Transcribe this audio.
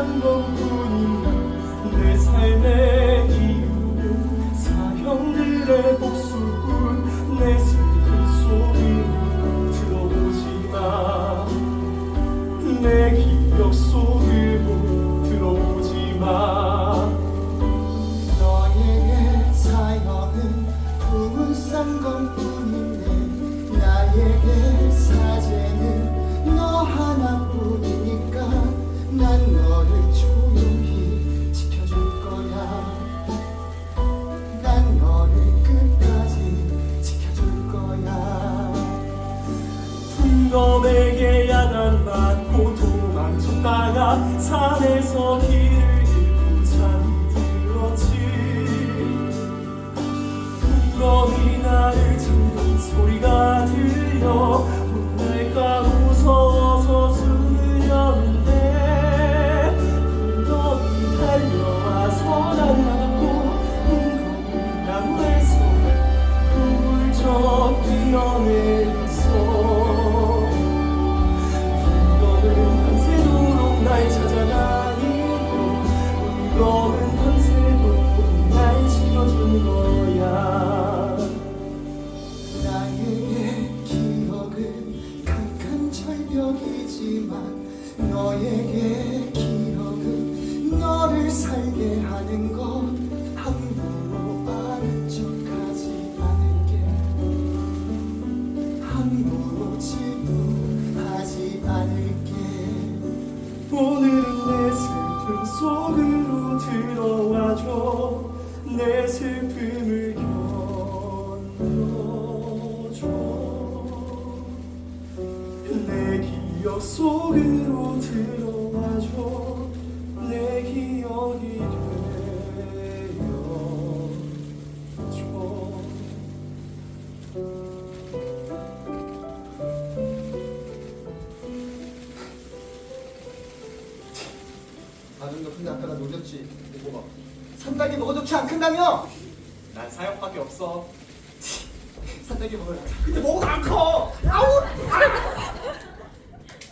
한 번뿐인 난내 삶의 이유는 사형들의 복수. 놈에게 야단 맞고 도망쳤다가 산에서 길을 잃고 잠이 들었지. 구렁이 나를 잡는 소리가 들려 혼날까 무서워서 숨을 렸는데 구렁이 달려와서 난 맞고 웅덩이 나무에서 훌쩍 뛰어내 너에게 기억은 너를 살게 하는 것. 함부로 아는 척하지 않을게. 함부로 질투하지 않을게. 오늘은 내 슬픔 속으로 들어와줘. 내 슬픔을 기억 속으로 들어와줘. 내 기억이 되어줘. 아는 너 근데 아까 나 놀렸지 이거 봐 산딸기 먹어도 키안 큰다며? 난 사역밖에 없어. 산딸기 먹으라 근데 먹어도 안커. 아우